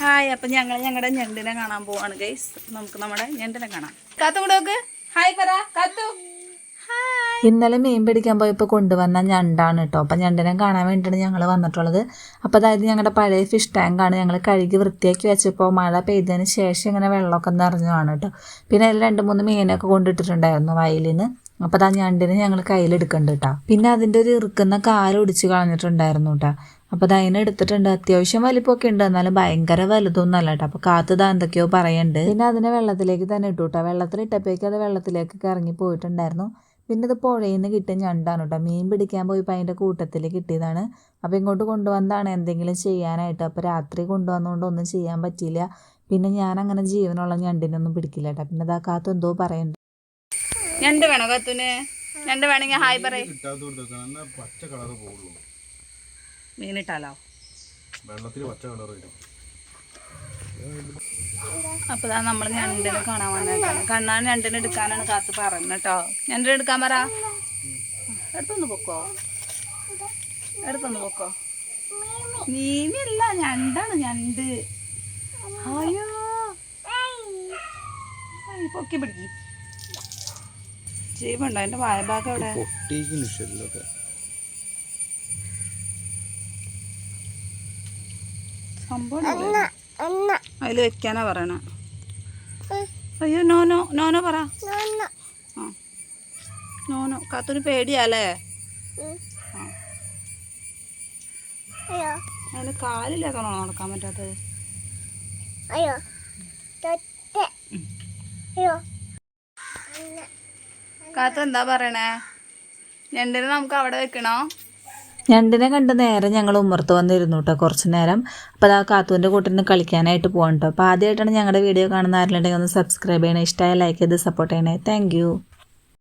Hi അപ്പം ഞങ്ങൾ ഞങ്ങളുടെ ഞണ്ടിനെ കാണാൻ പോവാണ് ഗൈസ് നമുക്ക് നമ്മുടെ ഞണ്ടിനെ കാണാം. കാത്തു കൂടെ നോക്ക്. ഹായ് പറ. കാത്തു. ഇന്നലെ മീൻ പിടിക്കാൻ പോയപ്പോൾ കൊണ്ടുവന്ന ഞണ്ടാണ് കേട്ടോ അപ്പം ഞണ്ടിനെ കാണാൻ വേണ്ടിയിട്ടാണ് ഞങ്ങൾ വന്നിട്ടുള്ളത്. അപ്പോൾ അതായത് ഞങ്ങളുടെ പഴയ ഫിഷ് ടാങ്കാണ് ഞങ്ങൾ കഴുകി വൃത്തിയാക്കി വെച്ചപ്പോൾ മഴ പെയ്തതിന് ശേഷം ഇങ്ങനെ വെള്ളമൊക്കെ നിറഞ്ഞതാണ് കേട്ടോ പിന്നെ അതിൽ രണ്ട് മൂന്ന് മീനൊക്കെ കൊണ്ടിട്ടിട്ടുണ്ടായിരുന്നു വയലിൽ നിന്ന് അപ്പോൾ അതാ ഞണ്ടിനെ ഞങ്ങൾ കയ്യിലെടുക്കുന്നുണ്ട് കേട്ടോ പിന്നെ അതിന്റെ ഒരു ഇറുക്കുന്ന കാൽ ഒടിച്ച് കളഞ്ഞിട്ടുണ്ടായിരുന്നു കേട്ടോ അപ്പോൾ അത് അതിനെ എടുത്തിട്ടുണ്ട്. അത്യാവശ്യം വലിപ്പമൊക്കെ ഉണ്ട്. എന്നാലും ഭയങ്കര വലുതൊന്നും അല്ല കേട്ടോ. അപ്പോൾ കാത്ത് താൻ എന്തൊക്കെയോ പറയുന്നുണ്ട് പിന്നെ അതിനെ വെള്ളത്തിലേക്ക് തന്നെ ഇട്ടു കേട്ടോ. വെള്ളത്തിലിട്ടപ്പോഴേക്കും അത് വെള്ളത്തിലേക്ക് ഇറങ്ങി പോയിട്ടുണ്ടായിരുന്നു. പിന്നെ ഇത് പുഴയിൽ നിന്ന് കിട്ടിയ ഞണ്ടാണ് കേട്ടോ. മീൻ പിടിക്കാൻ പോയപ്പോൾ അതിന്റെ കൂട്ടത്തിൽ കിട്ടിയതാണ്. അപ്പോൾ ഇങ്ങോട്ട് കൊണ്ടുവന്നതാണ് എന്തെങ്കിലും ചെയ്യാനായിട്ട്. അപ്പോൾ രാത്രി കൊണ്ടുവന്നുകൊണ്ട് ഒന്നും ചെയ്യാൻ പറ്റിയില്ല. പിന്നെ ഞാൻ അങ്ങനെ ജീവനുള്ള ഞണ്ടിനൊന്നും പിടിക്കില്ല കേട്ടോ. പിന്നെ ഇതാ കാത്തു എന്തോ പറയുന്നുണ്ട് ഞണ്ട് വേണോ കാത്തുന്? ഞണ്ട് വേണമെങ്കിൽ ഹായ് പറയും. പച്ച കളറ് പോകുള്ളൂ മീനിട്ടാലോ? വെള്ളത്തിൽ പച്ച കളർ വരും. അപ്പോൾ ഇതാ നമ്മൾ ഞണ്ടിനെ കാണാൻ വന്നേക്കാണ്. കണ്ണാൻ ഞണ്ടിനെ എടുക്കാനാണ് കാത്ത് പറയുന്നത് കേട്ടോ. ഞണ്ടിനെ എടുക്കാൻ പറ. എടുത്തൊന്ന് പൊക്കോ. എടുത്തൊന്ന് പൊക്കോ. മീനില്ല ഞണ്ടാണ് ഞണ്ട്. അയ്യോ. പൊക്കി പിടിക്കും. ജീവുണ്ടോ എന്റെ വായഭാഗം ഷെല്ലൊക്കെ സംഭവം അതിൽ വെക്കാനാ പറയണ. അയ്യോ നോനോ നോനോ പറ. നോനോ കാത്തൊരു പേടിയാലേ അതിന് കാലില്ലാത്തണോ നടക്കാൻ പറ്റാത്തത്? കാത്ത എന്താ പറയണേ? രണ്ടിനും നമുക്ക് അവിടെ വെക്കണോ? ഞണ്ടിനെ കണ്ട് നേരെ ഞങ്ങൾ ഉമ്മർത്ത് വന്നിരുന്നു കേട്ടോ കുറച്ച് നേരം. അപ്പോൾ അതാ കാത്തുവിന്റെ കൂട്ടിന് കളിക്കാനായിട്ട് പോകണം കേട്ടോ അപ്പോൾ ആദ്യമായിട്ടാണ് ഞങ്ങളുടെ വീഡിയോ കാണുന്ന ആരെങ്കിലും ഒന്ന് സബ്സ്ക്രൈബ് ചെയ്യണേ. ഇഷ്ടമായ ലൈക്ക് ചെയ്ത് സപ്പോർട്ട് ചെയ്യണേ. താങ്ക്